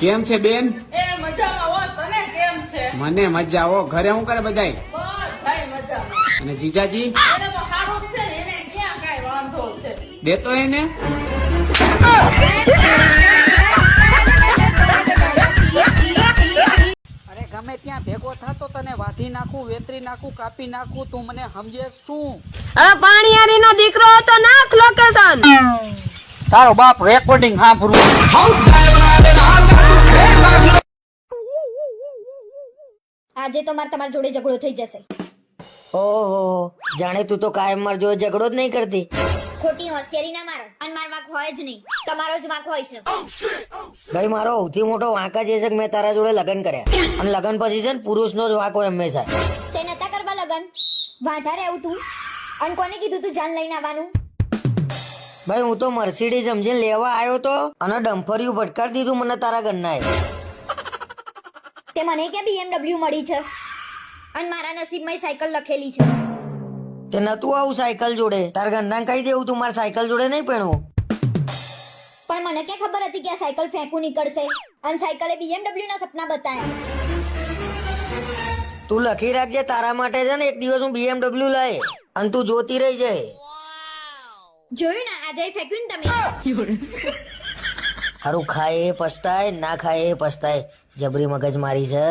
કેમ છે બેન? એ મજામાં હો તને કેમ છે? મને મજા આવો ઘરે શું કરે બધાય? અને જીજાજી? એને તો સારું જ છે ને એને ક્યાં કાંઈ વાંધો છે? દેતો એને? અરે ગમે ત્યાં ભેગો થતો તને વાઢી નાખું વેતરી નાખું કાપી નાખું તું મને સમજે શું? હવે પાણીયારી નો દીકરો હતો નાખ લોકેશન તારો બાપ રેકોર્ડિંગ સાંભળવું આજે તો મારે તમારી જોડે ઝઘડો થઈ જશે. ઓહો જાણે તું તો કાયમ માર જોડે ઝઘડો જ નહીં કરતી. ખોટી હોશિયારી ના મારો. અને માર વાંક હોય જ નહીં. તમારો જ વાંક હોય છે. ભાઈ મારો સૌથી મોટો વાંક જ એ છે કે મેં તારા જોડે લગ્ન કર્યા. અને લગ્ન પછી છે ને પુરુષનો જ વાંક હોય હંમેશા. તે નતા કરવા લગન? વાંઢા રહેવું તું? અને કોને કીધું તું જાન લઈને આવવાનું? ભાઈ હું તો મર્સિડીઝ સમજીને લેવા આવ્યો તો અને ડમ્ફર્યું ભટકાર દીધું મને તારા ઘરનાએ તે મને કે બીએમડબલ્યુ મળી છે? અને મારા નસીબમાં સાયકલ લખેલી છે. તે નતું આવું સાયકલ જોડે. તારા ઘરના કહી દેવું તું મારા સાયકલ જોડે નહીં પહેણવું. પણ મને કે ખબર હતી કે આ સાયકલ ફેંકું નીકળશે? અને સાયકલે બીએમડબલ્યુ ના સપના બતાયા. તું લખી રાખજે તારા માટે છે ને એક દિવસ હું બીએમડબલ્યુ લાય અને તું જોતી રહી જાય જોયું ને આજે ફેંક્યું ને તમે? હારું, ખાય એ પસ્તાય, ના ખાય એ પસ્તાય. જબરી મગજ મારી છે.